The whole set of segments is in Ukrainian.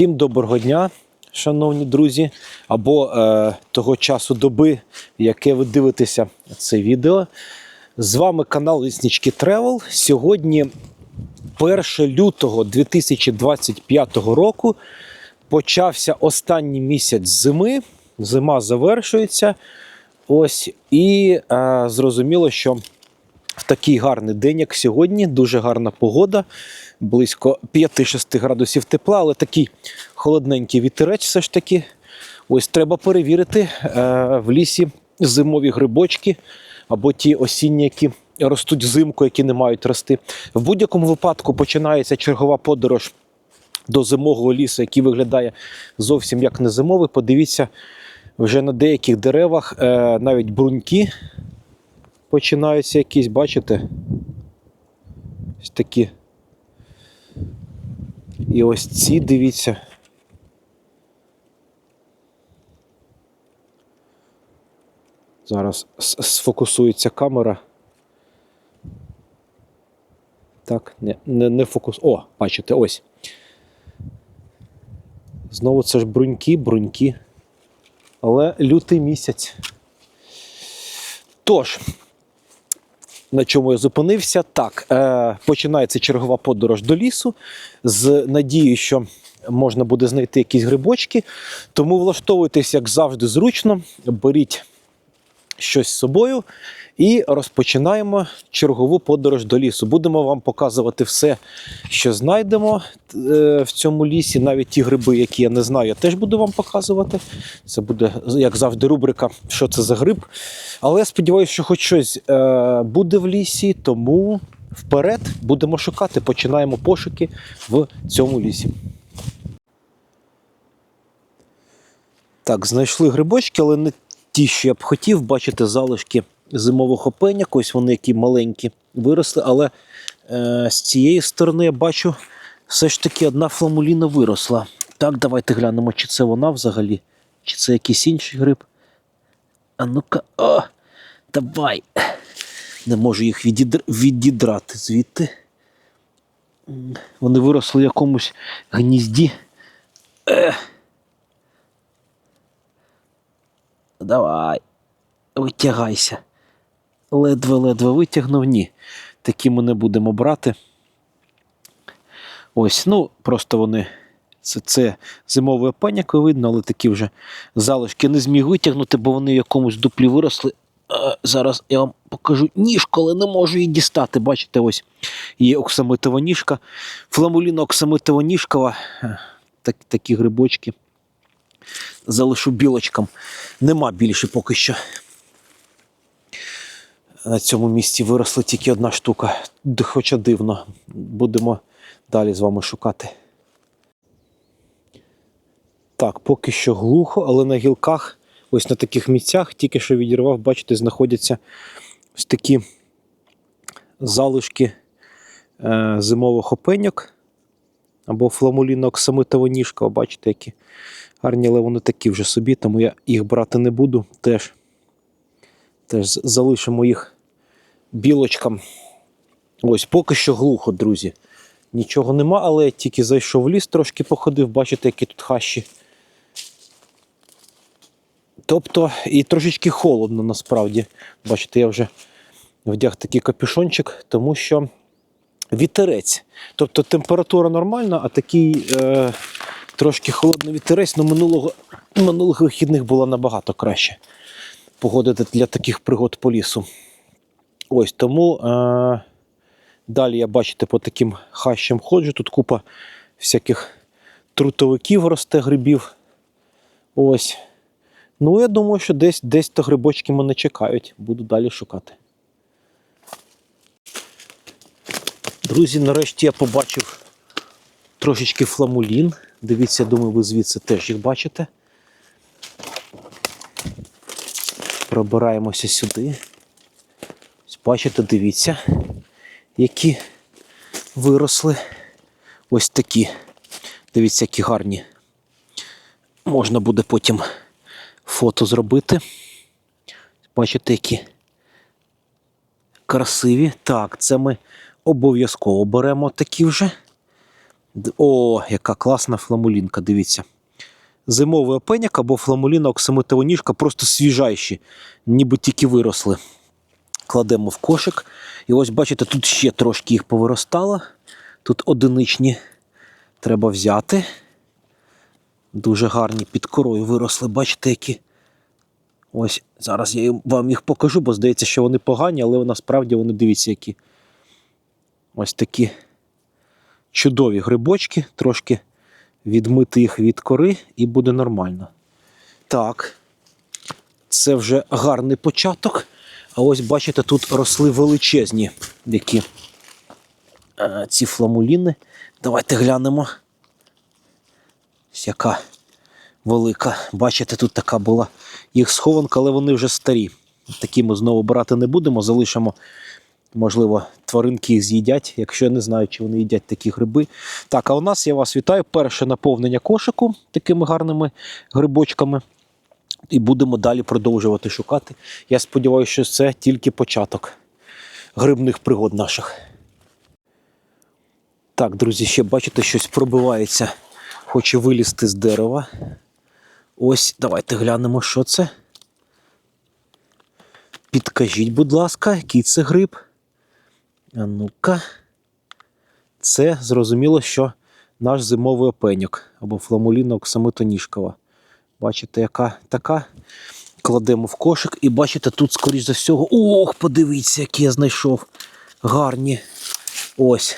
Всім доброго дня, шановні друзі, або е, того часу доби, яке ви дивитеся це відео. З вами канал Ліснички Тревел. Сьогодні 1 лютого 2025 року почався останній місяць зими. Зима завершується. Ось, і е, зрозуміло, що в такий гарний день, як сьогодні, дуже гарна погода, близько 5-6 градусів тепла, але такий холодненький вітерець все ж таки. Ось треба перевірити е, в лісі зимові грибочки або ті осінні, які ростуть взимку, які не мають рости. В будь-якому випадку починається чергова подорож до зимового лісу, який виглядає зовсім як не зимовий. Подивіться, вже на деяких деревах е, навіть бруньки починаються якісь, бачите? Ось такі. І ось ці, дивіться. Зараз сфокусується камера. Так, не, не, не фокус. О, бачите, ось. Знову це ж бруньки, бруньки. Але лютий місяць. Тож, на чому я зупинився? Так, е, починається чергова подорож до лісу з надією, що можна буде знайти якісь грибочки. Тому влаштовуйтесь, як завжди, зручно, беріть щось з собою і розпочинаємо чергову подорож до лісу. Будемо вам показувати все, що знайдемо е, в цьому лісі. Навіть ті гриби, які я не знаю, я теж буду вам показувати. Це буде, як завжди, рубрика, що це за гриб. Але я сподіваюся, що хоч щось е, буде в лісі, тому вперед будемо шукати. Починаємо пошуки в цьому лісі. Так, знайшли грибочки, але не ті, що я б хотів. Бачите, залишки зимового опеньок. Ось вони які маленькі виросли, але е, з цієї сторони я бачу, все ж таки одна фламуліна виросла. Так, давайте глянемо, чи це вона взагалі, чи це якийсь інший гриб. А ну-ка, о, давай. Не можу їх відідр... відідрати звідти. Вони виросли в якомусь гнізді. Е. Давай. Витягайся. Ледве-ледве витягнув. Ні. Такі ми не будемо брати. Ось, ну, просто вони. Це, це зимовий опаняк, видно, але такі вже залишки не зміг витягнути, бо вони в якомусь дуплі виросли. Зараз я вам покажу ніжку, але не можу її дістати. Бачите, ось є оксамитова ніжка. Фламуліна оксамитова ніжкова. Так, такі грибочки. Залишу білочкам. Нема більше поки що. На цьому місці виросла тільки одна штука. Хоча дивно. Будемо далі з вами шукати. Так, поки що глухо, але на гілках, ось на таких місцях, тільки що відірвав, бачите, знаходяться ось такі залишки е, зимових опеньок або фламулінок самитова ніжка. Бачите, які гарні, але вони такі вже собі, тому я їх брати не буду. Теж, теж залишимо їх білочкам. Ось, поки що глухо, друзі. Нічого нема, але я тільки зайшов в ліс, трошки походив, бачите, які тут хащі. Тобто, і трошечки холодно насправді. Бачите, я вже вдяг такий капюшончик, тому що вітерець. Тобто температура нормальна, а такий е, трошки холодний вітерець, ну минулого, минулих вихідних було набагато краще. Погода для таких пригод по лісу. Ось тому е, далі я бачите по таким хащам ходжу. Тут купа всяких трутовиків росте грибів. Ось. Ну, я думаю, що десь десь то грибочки мене чекають. Буду далі шукати. Друзі, нарешті я побачив трошечки фламулін. Дивіться, думаю, ви звідси теж їх бачите. Пробираємося сюди. Бачите, дивіться, які виросли. Ось такі. Дивіться, які гарні. Можна буде потім фото зробити. Бачите, які красиві. Так, це ми обов'язково беремо такі вже. О, яка класна фламулінка, дивіться. Зимовий опеняк або фламуліна оксамитова ніжка просто свіжайші, ніби тільки виросли. Кладемо в кошик. І ось бачите, тут ще трошки їх повиростало. Тут одиничні треба взяти. Дуже гарні під корою виросли, бачите, які. Ось зараз я вам їх покажу, бо здається, що вони погані, але насправді вони дивіться, які. Ось такі чудові грибочки, трошки відмити їх від кори і буде нормально. Так, це вже гарний початок. А ось бачите, тут росли величезні які е, ці фламуліни. Давайте глянемо. Яка велика. Бачите, тут така була їх схованка, але вони вже старі. Такі ми знову брати не будемо, залишимо. Можливо, тваринки з'їдять, якщо я не знаю, чи вони їдять такі гриби. Так, а у нас я вас вітаю. Перше наповнення кошику такими гарними грибочками. І будемо далі продовжувати шукати. Я сподіваюся, що це тільки початок грибних пригод наших. Так, друзі, ще бачите, щось пробивається. Хоче вилізти з дерева. Ось, давайте глянемо, що це. Підкажіть, будь ласка, який це гриб. А ну-ка. Це зрозуміло, що наш зимовий опеньок або фламуліна оксамитоніжкова. Бачите, яка така. Кладемо в кошик і бачите, тут, скоріш за всього. Ох, подивіться, які я знайшов. Гарні. Ось.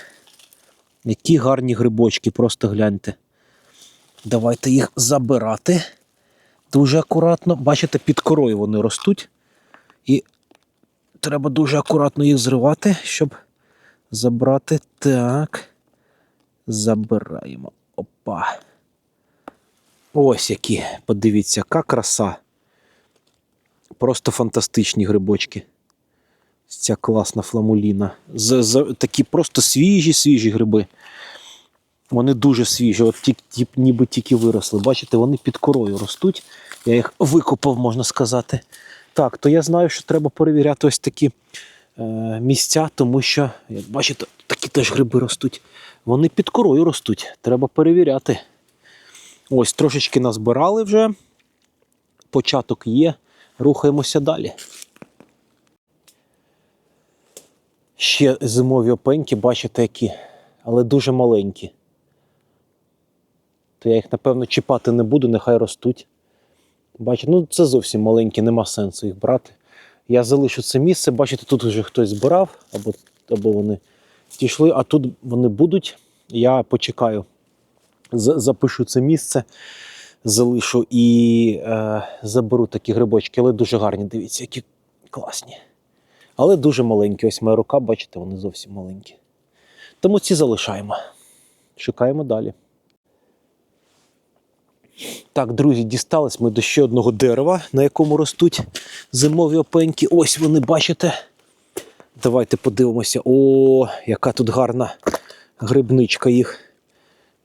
Які гарні грибочки, просто гляньте. Давайте їх забирати. Дуже акуратно. Бачите, під корою вони ростуть. І треба дуже акуратно їх зривати, щоб забрати. Так. Забираємо. Опа. Ось які. Подивіться, яка краса. Просто фантастичні грибочки. Ця класна фламуліна. З, з, такі просто свіжі, свіжі гриби. Вони дуже свіжі, от ті, ті, ніби тільки виросли. Бачите, вони під корою ростуть. Я їх викопав, можна сказати. Так, то я знаю, що треба перевіряти ось такі е, місця, тому що, як бачите, такі теж гриби ростуть. Вони під корою ростуть. Треба перевіряти. Ось трошечки назбирали вже. Початок є. Рухаємося далі. Ще зимові опеньки, бачите, які, але дуже маленькі. То я їх, напевно, чіпати не буду, нехай ростуть. Бачите, ну це зовсім маленькі, нема сенсу їх брати. Я залишу це місце, бачите, тут вже хтось збирав, або, або вони дійшли, а тут вони будуть. Я почекаю, запишу це місце, залишу і е, заберу такі грибочки, але дуже гарні, дивіться, які класні. Але дуже маленькі. Ось моя рука, бачите, вони зовсім маленькі. Тому ці залишаємо. Шукаємо далі. Так, друзі, дістались ми до ще одного дерева, на якому ростуть зимові опеньки. Ось вони, бачите. Давайте подивимося. О, яка тут гарна грибничка їх.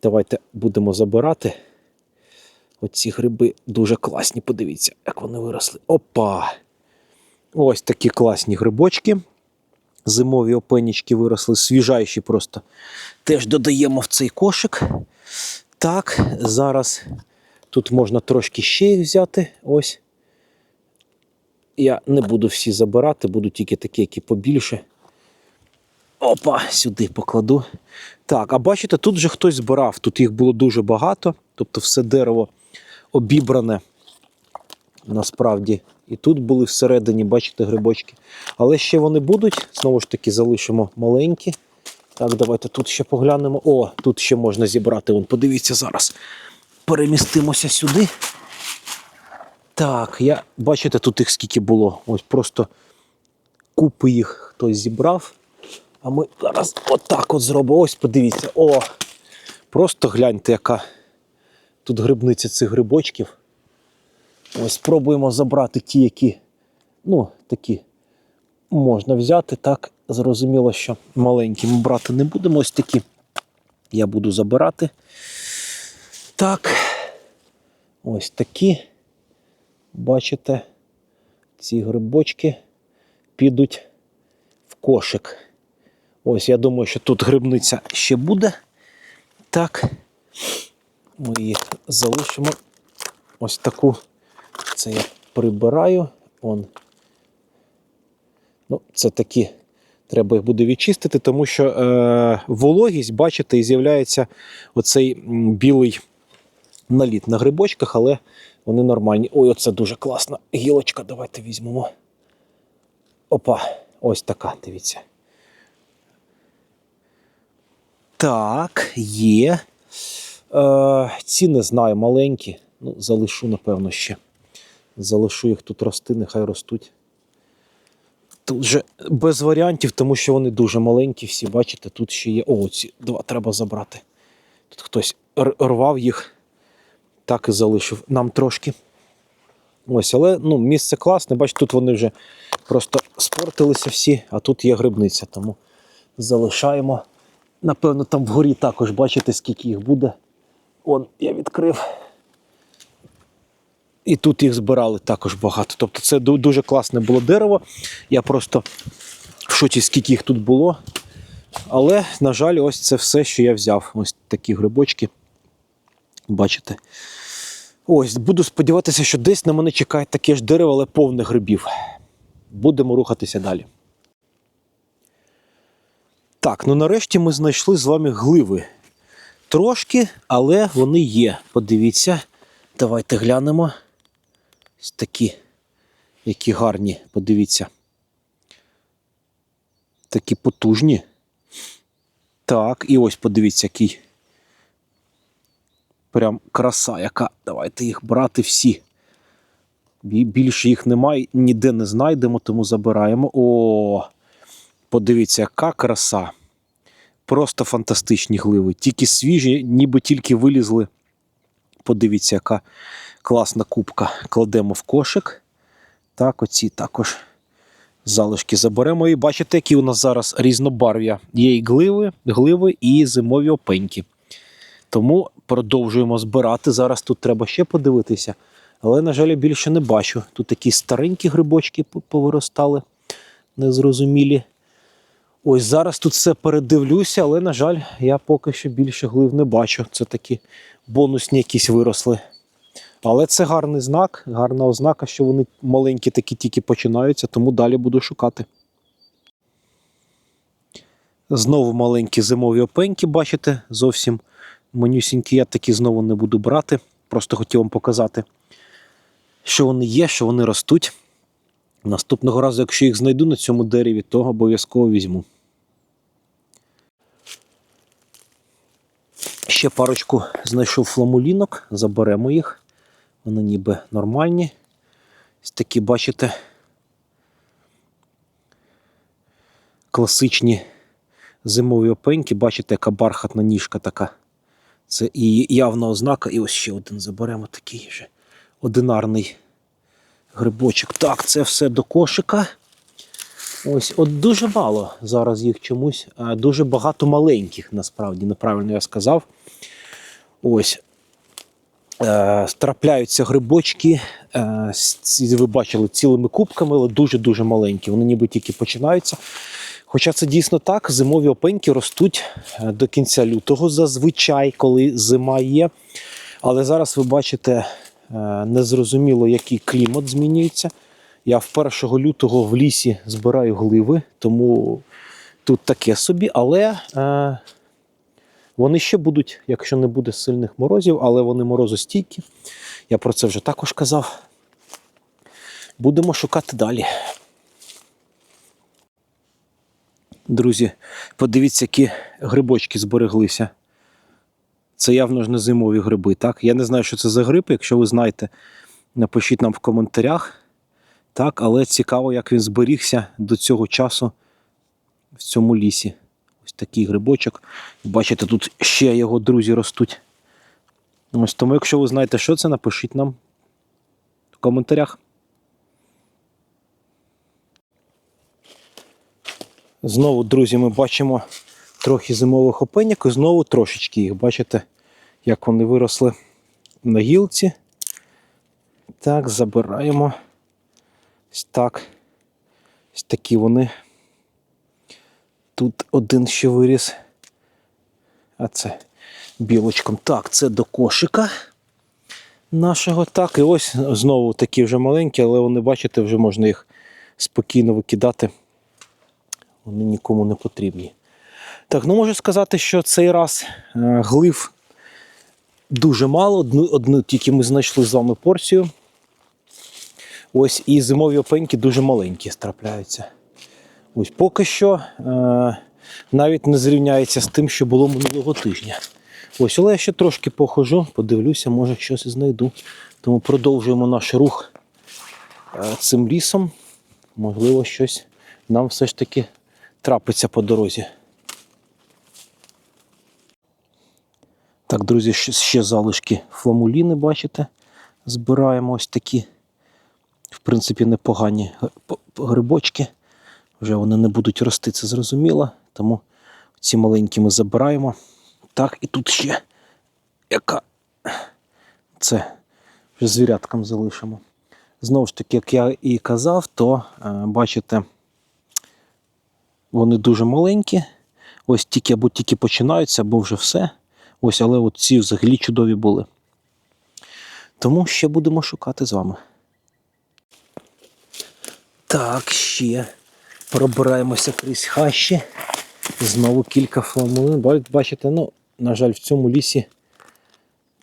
Давайте будемо забирати. Оці гриби дуже класні. Подивіться, як вони виросли. Опа! Ось такі класні грибочки. Зимові опенічки виросли, свіжайші просто. Теж додаємо в цей кошик. Так, зараз тут можна трошки ще їх взяти. Ось. Я не буду всі забирати, буду тільки такі, які побільше. Опа, сюди покладу. Так, а бачите, тут вже хтось збирав. Тут їх було дуже багато. Тобто все дерево обібране насправді. І тут були всередині, бачите, грибочки. Але ще вони будуть. Знову ж таки, залишимо маленькі. Так, давайте тут ще поглянемо. О, тут ще можна зібрати. Вон, подивіться зараз. Перемістимося сюди. Так, я бачите, тут їх скільки було. Ось просто купи їх хтось зібрав. А ми зараз отак от зробимо. Ось подивіться. О! Просто гляньте, яка тут грибниця цих грибочків. Ось спробуємо забрати ті, які, ну, такі можна взяти. Так, зрозуміло, що маленькі ми брати не будемо. Ось такі я буду забирати. Так, ось такі. Бачите, ці грибочки підуть в кошик. Ось я думаю, що тут грибниця ще буде. Так. Ми їх залишимо. Ось таку. Це я прибираю. Он. Ну, це такі. Треба їх буде відчистити, тому що е, вологість, бачите, і з'являється оцей білий наліт на грибочках, але вони нормальні. Ой, оце дуже класна гілочка. Давайте візьмемо. Опа, ось така, дивіться. Так, є. Е, ці не знаю, маленькі. Ну, залишу, напевно, ще. Залишу їх тут рости, нехай ростуть. Тут вже без варіантів, тому що вони дуже маленькі, всі бачите, тут ще є. О, ці два треба забрати. Тут хтось рвав їх, так і залишив нам трошки. Ось, але ну, місце класне, бачите, тут вони вже просто спортилися всі, а тут є грибниця, тому залишаємо. Напевно, там вгорі також бачите, скільки їх буде. Он я відкрив. І тут їх збирали також багато. Тобто це дуже класне було дерево. Я просто в шоці, скільки їх тут було. Але, на жаль, ось це все, що я взяв. Ось такі грибочки. Бачите. Ось, буду сподіватися, що десь на мене чекає таке ж дерево, але повне грибів. Будемо рухатися далі. Так, ну нарешті ми знайшли з вами гливи. Трошки, але вони є. Подивіться. Давайте глянемо. Ось такі, які гарні, подивіться. Такі потужні. Так, і ось подивіться, який. Прям краса, яка. Давайте їх брати всі. Більше їх немає, ніде не знайдемо, тому забираємо. О, подивіться, яка краса. Просто фантастичні гливи. Тільки свіжі, ніби тільки вилізли. Подивіться, яка класна кубка. Кладемо в кошик. Так, оці також залишки заберемо. І бачите, які у нас зараз різнобарв'я. Є і гливи, гливи, і зимові опеньки. Тому продовжуємо збирати. Зараз тут треба ще подивитися. Але, на жаль, я більше не бачу. Тут такі старенькі грибочки повиростали, незрозумілі. Ось зараз тут все передивлюся, але, на жаль, я поки що більше глив не бачу. Це такі бонусні якісь виросли. Але це гарний знак, гарна ознака, що вони маленькі такі тільки починаються, тому далі буду шукати. Знову маленькі зимові опеньки, бачите, зовсім манюсінькі. Я такі знову не буду брати. Просто хотів вам показати, що вони є, що вони ростуть. Наступного разу, якщо їх знайду на цьому дереві, то обов'язково візьму. Ще парочку знайшов фламулінок, заберемо їх. Вони ніби нормальні. Ось такі, бачите, класичні зимові опеньки. Бачите, яка бархатна ніжка така. Це і явна ознака. І ось ще один заберемо такий же одинарний грибочок. Так, це все до кошика. Ось, от дуже мало зараз їх чомусь. а Дуже багато маленьких, насправді, неправильно я сказав. Ось. Е, трапляються грибочки, е, ви бачили цілими кубками, але дуже-дуже маленькі. Вони ніби тільки починаються. Хоча це дійсно так, зимові опеньки ростуть е, до кінця лютого зазвичай, коли зима є. Але зараз ви бачите, е, незрозуміло, який клімат змінюється. Я в 1 лютого в лісі збираю гливи, тому тут таке собі, але е, вони ще будуть, якщо не буде сильних морозів, але вони морозостійкі. Я про це вже також казав. Будемо шукати далі. Друзі, подивіться, які грибочки збереглися. Це явно ж не зимові гриби, так? Я не знаю, що це за гриб. Якщо ви знаєте, напишіть нам в коментарях. Так, але цікаво, як він зберігся до цього часу в цьому лісі. Ось такий грибочок. Бачите, тут ще його друзі ростуть. Ось тому, якщо ви знаєте, що це, напишіть нам в коментарях. Знову, друзі, ми бачимо трохи зимових опеньок і знову трошечки їх. Бачите, як вони виросли на гілці. Так, забираємо. Ось так. Ось такі вони. Тут один ще виріс. А це білочком. Так, це до кошика нашого. Так, і ось знову такі вже маленькі, але вони, бачите, вже можна їх спокійно викидати. Вони нікому не потрібні. Так, ну можу сказати, що цей раз е, глив дуже мало. Одну, одну тільки ми знайшли з вами порцію. Ось і зимові опеньки дуже маленькі трапляються. Ось поки що е, навіть не зрівняється з тим, що було минулого тижня. Ось, але я ще трошки похожу, подивлюся, може щось і знайду. Тому продовжуємо наш рух е, цим лісом. Можливо, щось нам все ж таки трапиться по дорозі. Так, друзі, ще, залишки фламуліни, бачите? Збираємо ось такі, в принципі, непогані грибочки. Вже вони не будуть рости, це зрозуміло. Тому ці маленькі ми забираємо. Так, і тут ще яка. Це вже звіряткам залишимо. Знову ж таки, як я і казав, то е, бачите, вони дуже маленькі. Ось тільки або тільки починаються, або вже все. Ось, але от ці взагалі чудові були. Тому ще будемо шукати з вами. Так, ще пробираємося крізь хащі. Знову кілька фламулин. Бачите, ну, на жаль, в цьому лісі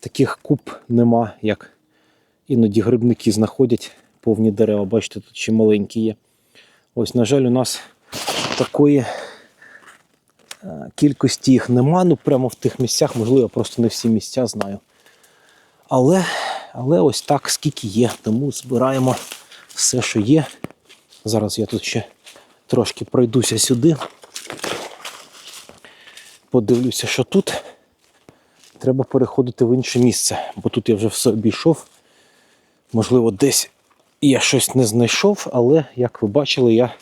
таких куб нема, як іноді грибники знаходять повні дерева. Бачите, тут ще маленькі є. Ось, на жаль, у нас такої е, кількості їх нема. Ну, прямо в тих місцях, можливо, я просто не всі місця знаю. Але, але ось так, скільки є. Тому збираємо все, що є. Зараз я тут ще трошки пройдуся сюди. Подивлюся, що тут. Треба переходити в інше місце, бо тут я вже все обійшов. Можливо, десь я щось не знайшов, але, як ви бачили, я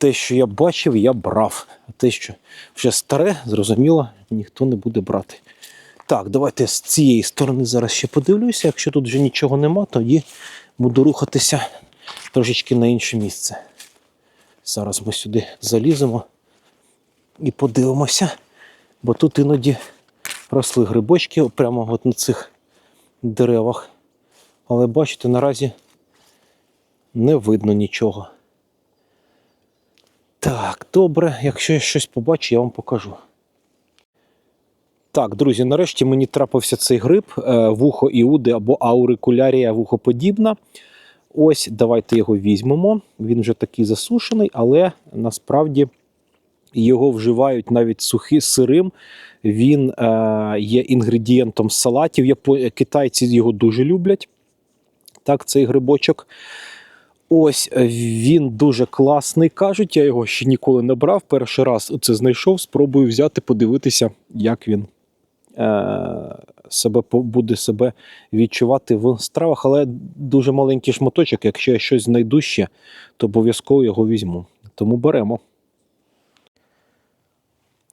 те, що я бачив, я брав. А те, що вже старе, зрозуміло, ніхто не буде брати. Так, давайте з цієї сторони зараз ще подивлюся. Якщо тут вже нічого нема, тоді буду рухатися трошечки на інше місце. Зараз ми сюди заліземо і подивимося, бо тут іноді росли грибочки прямо от на цих деревах. Але бачите, наразі не видно нічого. Так, добре, якщо я щось побачу, я вам покажу. Так, друзі, нарешті мені трапився цей гриб, е, вухо іуди або аурикулярія вухоподібна. Ось, давайте його візьмемо. Він вже такий засушений, але насправді його вживають навіть сухий сирим. Він е, є інгредієнтом салатів. Япо- Китайці його дуже люблять. Так, цей грибочок. Ось е, він дуже класний. Кажуть, я його ще ніколи не брав. Перший раз це знайшов. Спробую взяти, подивитися, як він е, себе буде себе відчувати в стравах. Але дуже маленький шматочок. Якщо я щось знайду ще, то обов'язково його візьму. Тому беремо.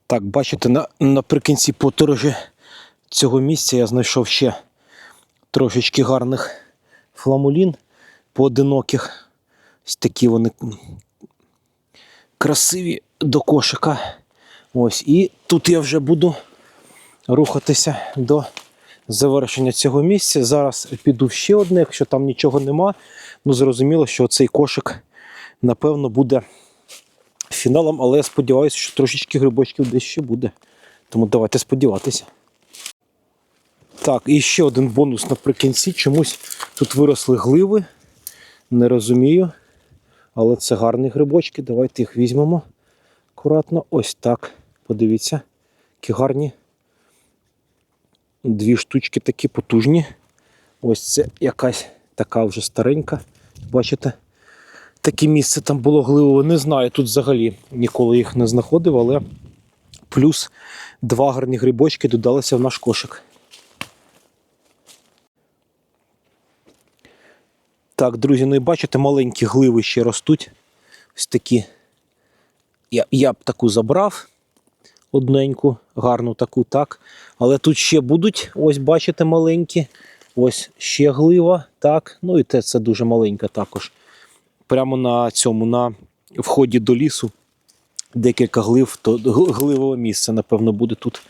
Так, бачите, на, наприкінці подорожі цього місця я знайшов ще трошечки гарних фламулін поодиноких. Ось такі вони красиві до кошика. Ось. І тут я вже буду рухатися до завершення цього місця. Зараз піду ще одне, якщо там нічого нема. Ну, зрозуміло, що цей кошик, напевно, буде фіналом, але я сподіваюся, що трошечки грибочків десь ще буде. Тому давайте сподіватися. Так, і ще один бонус наприкінці. Чомусь тут виросли гливи. Не розумію. Але це гарні грибочки. Давайте їх візьмемо акуратно. Ось так. Подивіться, які гарні. Дві штучки такі потужні. Ось це якась така вже старенька. Бачите? Таке місце там було гливове. Не знаю, тут взагалі ніколи їх не знаходив, але плюс два гарні грибочки додалися в наш кошик. Так, друзі, ну і бачите, маленькі гливи ще ростуть. Ось такі. Я, я б таку забрав. Одненьку, гарну таку, так. Але тут ще будуть, ось бачите, маленькі. Ось ще глива, так. Ну і те це дуже маленька також. Прямо на цьому, на вході до лісу, декілька глив, то гливове місце, напевно, буде тут.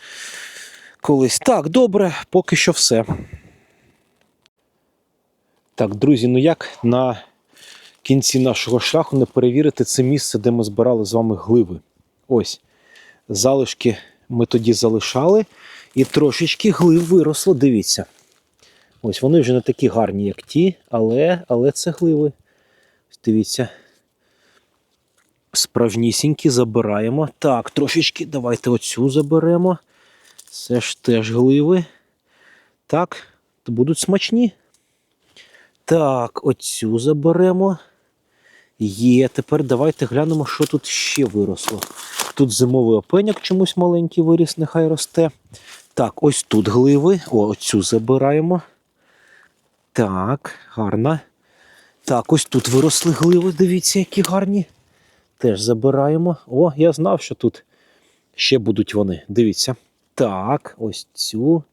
колись. Так, добре, поки що все. Так, друзі, ну як на кінці нашого шляху не перевірити це місце, де ми збирали з вами гливи. Ось. Залишки ми тоді залишали, і трошечки глив виросло, дивіться. Ось вони вже не такі гарні, як ті, але, але це гливи. Дивіться. Справжнісінькі забираємо. Так, трошечки давайте оцю заберемо. Це ж теж гливи. Так, то будуть смачні. Так, оцю заберемо. Є. Тепер давайте глянемо, що тут ще виросло. Тут зимовий опеняк чомусь маленький виріс, нехай росте. Так, ось тут гливи. О, оцю забираємо. Так, гарно. Так, ось тут виросли гливи. Дивіться, які гарні. Теж забираємо. О, я знав, що тут ще будуть вони. Дивіться. Так, ось цю.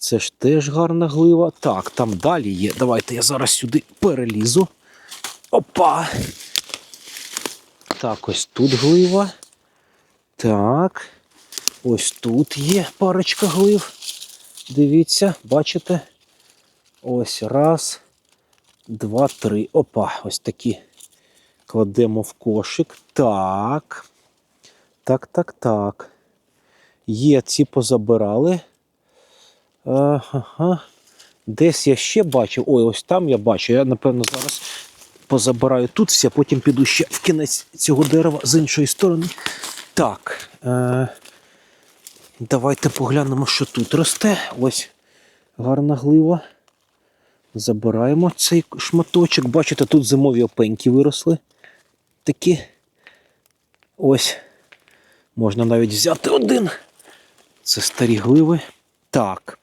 Це ж теж гарна глива. Так, там далі є. Давайте я зараз сюди перелізу. Опа! Так, ось тут глива. Так. Ось тут є парочка глив. Дивіться, бачите? Ось раз, два, три. Опа, ось такі. Кладемо в кошик. Так. Так, так, так. Є, ці позабирали. Ага. Десь я ще бачив. Ой, ось там я бачу. Я, напевно, зараз позабираю тут все, потім піду ще в кінець цього дерева з іншої сторони. Так. Е- давайте поглянемо, що тут росте. Ось гарна глива. Забираємо цей шматочок. Бачите, тут зимові опеньки виросли. Такі. Ось. Можна навіть взяти один. Це старі гливи. Так.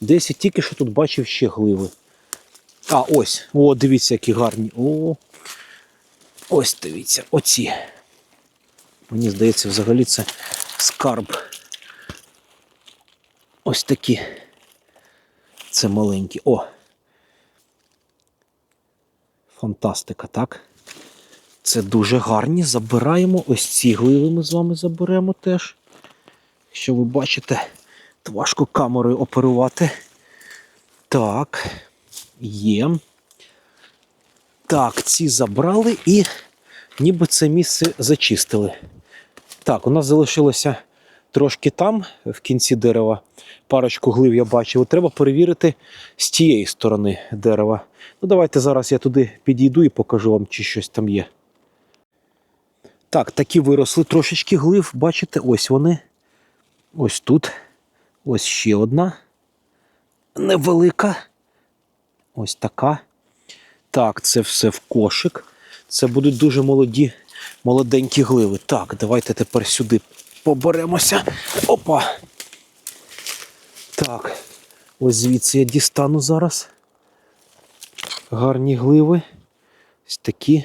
Десь я тільки що тут бачив ще гливи. А, ось. О, дивіться, які гарні. О. Ось дивіться, оці. Мені здається, взагалі це скарб. Ось такі. Це маленькі. О. Фантастика, так? Це дуже гарні. Забираємо. Ось ці гливи ми з вами заберемо теж. Якщо ви бачите, важко камерою оперувати. Так, є. Так, ці забрали і ніби це місце зачистили. Так, у нас залишилося трошки там, в кінці дерева. Парочку глив я бачив. Треба перевірити з тієї сторони дерева. Ну, давайте зараз я туди підійду і покажу вам, чи щось там є. Так, такі виросли трошечки глив. Бачите, ось вони. Ось тут. Ось ще одна. Невелика. Ось така. Так, це все в кошик. Це будуть дуже молоді, молоденькі гливи. Так, давайте тепер сюди поберемося. Опа. Так, ось звідси я дістану зараз. Гарні гливи. Ось такі.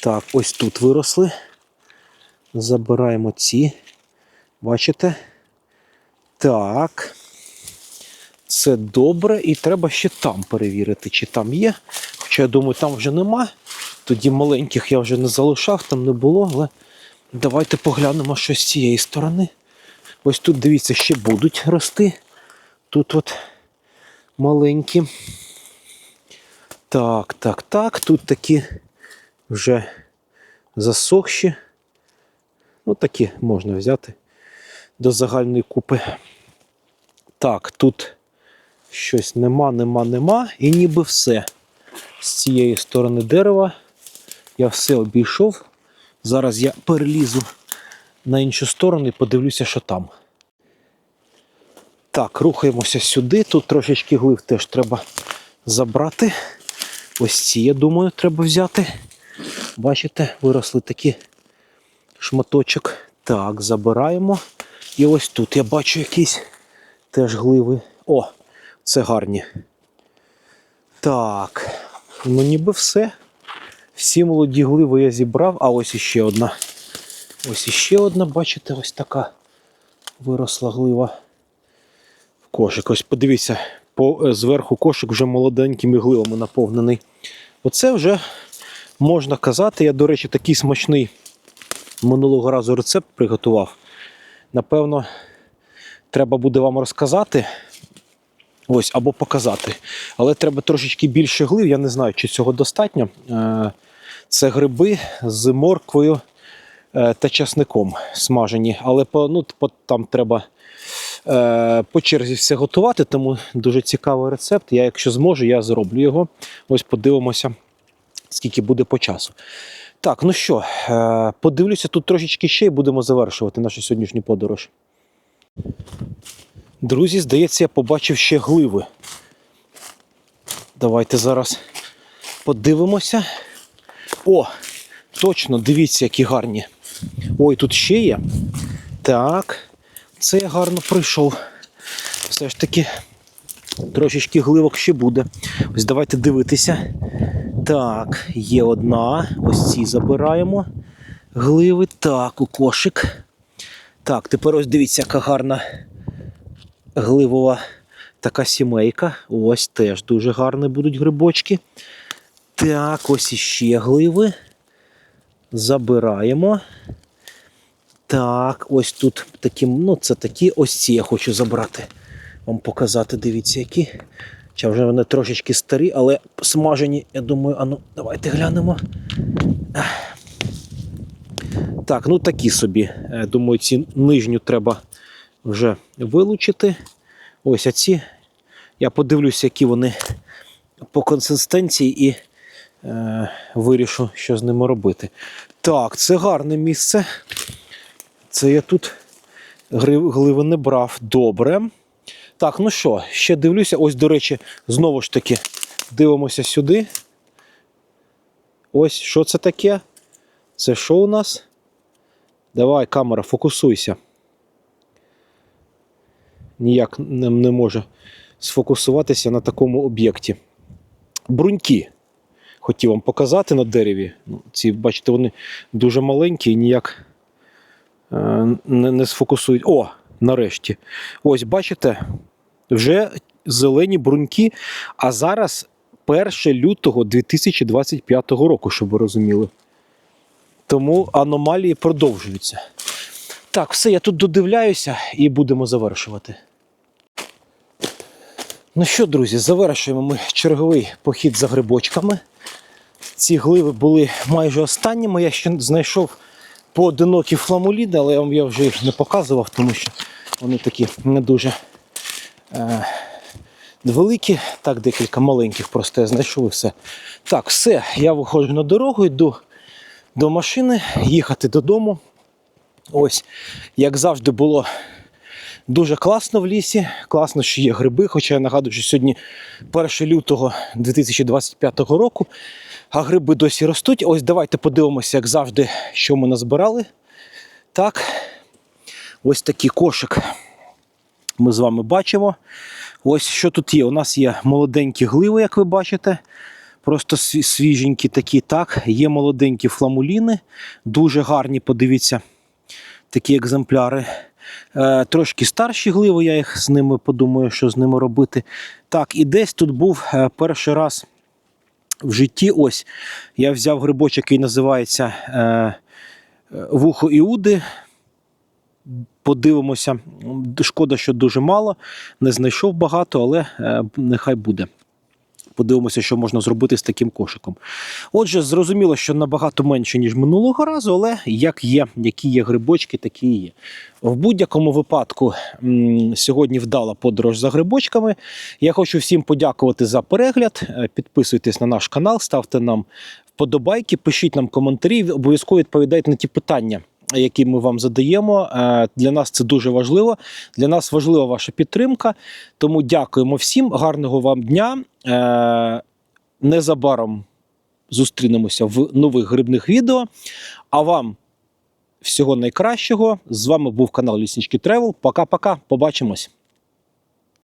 Так, ось тут виросли. Забираємо ці. Бачите? Так. Це добре, і треба ще там перевірити, чи там є. Хоча я думаю, там вже нема. Тоді маленьких я вже не залишав, там не було, але давайте поглянемо, що з цієї сторони. Ось тут, дивіться, ще будуть рости. Тут от маленькі. Так, так, так. Тут такі вже засохші. Ну, такі можна взяти до загальної купи. Так, тут щось нема, нема, нема. І ніби все. З цієї сторони дерева я все обійшов. Зараз я перелізу на іншу сторону і подивлюся, що там. Так, рухаємося сюди. Тут трошечки глив теж треба забрати. Ось ці, я думаю, треба взяти. Бачите, виросли такі шматочок. Так, забираємо. І ось тут я бачу якісь теж гливи. О, це гарні. Так, ну ніби все. Всі молоді гливи я зібрав, а ось іще одна. Ось іще одна, бачите, ось така виросла глива. Кошик. Ось подивіться, по, е, зверху кошик вже молоденькими гливами наповнений. Оце вже можна казати. Я, до речі, такий смачний минулого разу рецепт приготував. Напевно, треба буде вам розказати. Ось, або показати. Але треба трошечки більше глив. Я не знаю, чи цього достатньо. Е, Це гриби з морквою е, та часником смажені. Але ну, там треба е, по черзі все готувати, тому дуже цікавий рецепт. Я, якщо зможу, я зроблю його. Ось подивимося, скільки буде по часу. Так, ну що, е, подивлюся тут трошечки ще і будемо завершувати нашу сьогоднішню подорож. Друзі, здається, я побачив ще гливи. Давайте зараз подивимося. О, точно, дивіться, які гарні. Ой, тут ще є. Так, це я гарно пройшов. Все ж таки, трошечки гливок ще буде. Ось давайте дивитися. Так, є одна. Ось ці забираємо. Гливи. Так, у кошик. Так, тепер ось дивіться, яка гарна гливова така сімейка. Ось теж дуже гарні будуть грибочки. Так, ось іще гливи. Забираємо. Так, ось тут такі, ну це такі ось ці я хочу забрати. Вам показати, дивіться, які. Чи вже вони трошечки старі, але смажені, я думаю, ану, давайте глянемо. Так, ну такі собі. Е, Думаю, ці нижню треба вже вилучити. Ось а ці. Я подивлюся, які вони по консистенції і е, вирішу, що з ними робити. Так, це гарне місце. Це я тут гливи не брав. Добре. Так, ну що, ще дивлюся. Ось, до речі, знову ж таки дивимося сюди. Ось, що це таке? Це що у нас? Давай, камера, фокусуйся. Ніяк не, не може сфокусуватися на такому об'єкті. Бруньки. Хотів вам показати на дереві. Ну, Ці, бачите, вони дуже маленькі і ніяк е, не, не сфокусують. О, нарешті. Ось, бачите, вже зелені бруньки. А зараз 1 лютого 2025 року, щоб ви розуміли. Тому аномалії продовжуються. Так, все, я тут додивляюся і будемо завершувати. Ну що, друзі, завершуємо ми черговий похід за грибочками. Ці гливи були майже останніми. Я ще знайшов поодинокі фламуліди, але я вам я вже їх не показував, тому що вони такі не дуже е, великі. Так, декілька маленьких просто я знайшов і все. Так, все, я виходжу на дорогу, йду до машини, їхати додому. Ось, як завжди, було дуже класно в лісі. Класно, що є гриби. Хоча я нагадую, що сьогодні 1 лютого 2025 року, а гриби досі ростуть. Ось давайте подивимося, як завжди, що ми назбирали. Так, ось такий кошик ми з вами бачимо. Ось що тут є. У нас є молоденькі гливи, як ви бачите. Просто свіженькі такі, так. Є молоденькі фламуліни, дуже гарні, подивіться, такі екземпляри. Е, трошки старші гливи, я їх з ними подумаю, що з ними робити. Так, і десь тут був е, перший раз в житті. Ось я взяв грибочок, який називається е, вухо Іуди. Подивимося. Шкода, що дуже мало. Не знайшов багато, але е, нехай буде. Подивимося, що можна зробити з таким кошиком. Отже, зрозуміло, що набагато менше, ніж минулого разу, але як є, які є грибочки, такі є. В будь-якому випадку сьогодні вдала подорож за грибочками. Я хочу всім подякувати за перегляд. Е, Підписуйтесь на наш канал, ставте нам вподобайки, пишіть нам коментарі, обов'язково відповідайте на ті питання. Які ми вам задаємо. Е, Для нас це дуже важливо. Для нас важлива ваша підтримка. Тому дякуємо всім. Гарного вам дня. Е, Незабаром зустрінемося в нових грибних відео. А вам всього найкращого. З вами був канал Ліснички Тревел. Пока-пока. Побачимось.